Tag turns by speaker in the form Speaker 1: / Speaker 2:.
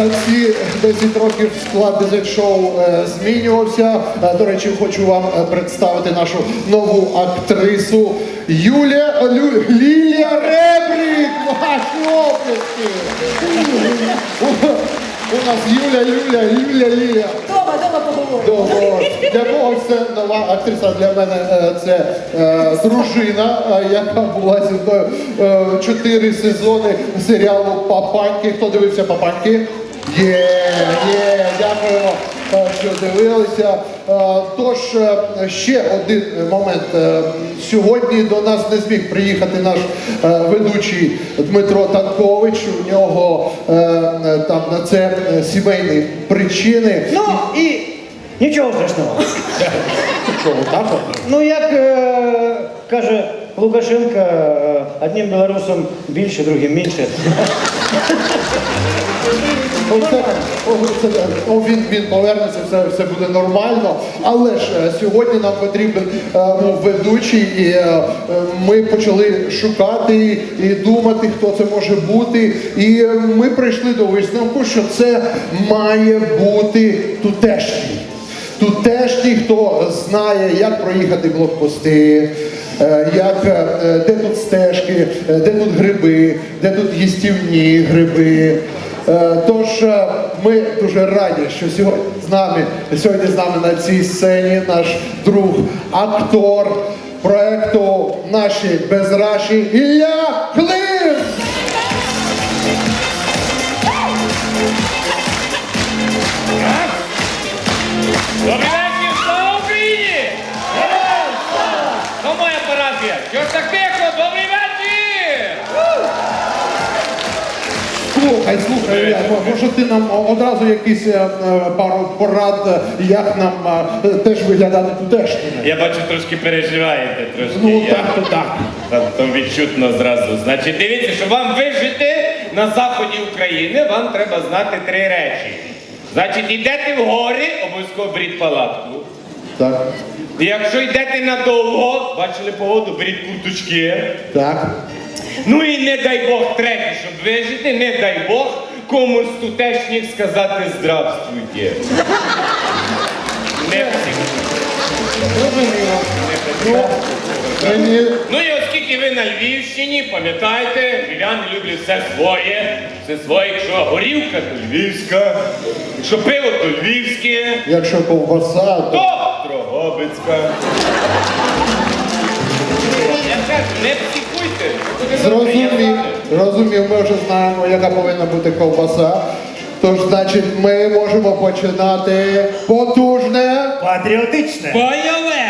Speaker 1: За ці 10 років склад дизель шоу е, змінювався. Е, До речі, хочу вам е, представити нашу нову актрису Юлія Лю, Лілія оплески! У нас Юля, Юля, Юля, Лілія.
Speaker 2: Дома, дома поговоримо.
Speaker 1: Для кого це нова актриса? Для мене е, це е, дружина, яка була зі мною чотири сезони серіалу Папаньки. Хто дивився Папаньки? Є, є, дякуємо, е, що дивилися. Е, Тож е, ще один момент. Сьогодні до нас не зміг приїхати наш ведучий Дмитро Танкович. У нього там на це сімейні причини.
Speaker 3: Ну і нічого страшного.
Speaker 1: Що, отак от?
Speaker 3: Ну як каже Лукашенко, е, одним білорусом більше, другим менше.
Speaker 1: Оце, о, о, він, він повернеться, все, все буде нормально. Але ж е, сьогодні нам потрібен ну, ведучий, і ми почали шукати і думати, хто це може бути. І ми прийшли до висновку, що це має бути тутешній. Тутешній, хто знає, як проїхати блокпости, як, е, де тут стежки, е, де тут гриби, де тут їстівні гриби. Е, Тож е, ми дуже раді, що сьогодні з нами сьогодні з нами на цій сцені наш друг, актор проекту Наші безраші Ілля Клим! Слухай, слухай, може ти нам одразу якісь е, е, пару порад, е, як нам теж виглядати тутешніми?
Speaker 4: Я бачу, трошки переживаєте, трошки.
Speaker 1: Ну
Speaker 4: Я-
Speaker 1: так, то так.
Speaker 4: Там, там відчутно зразу. Значить, дивіться, щоб вам вижити на заході України, вам треба знати три речі. Значить, йдете в гори, обов'язково беріть палатку.
Speaker 1: Так,
Speaker 4: Якщо йдете надовго, бачили погоду, беріть курточки.
Speaker 1: так.
Speaker 4: Ну і не дай Бог третє, щоб вижити, не дай Бог комусь тутешніх сказати здравствуйте. Не.
Speaker 1: Ну, мені
Speaker 4: Ну і оскільки ви на Львівщині, пам'ятайте, львів'яни люблять все своє, все своє, якщо горілка, то львівська, якщо пиво, то львівське,
Speaker 1: Якщо ковбаса, то
Speaker 4: то Дрогобицька.
Speaker 1: Зрозумів, розумів, ми вже знаємо, яка повинна бути ковбаса. Тож, значить, ми можемо починати потужне.
Speaker 3: Патріотичне.
Speaker 4: Бойове!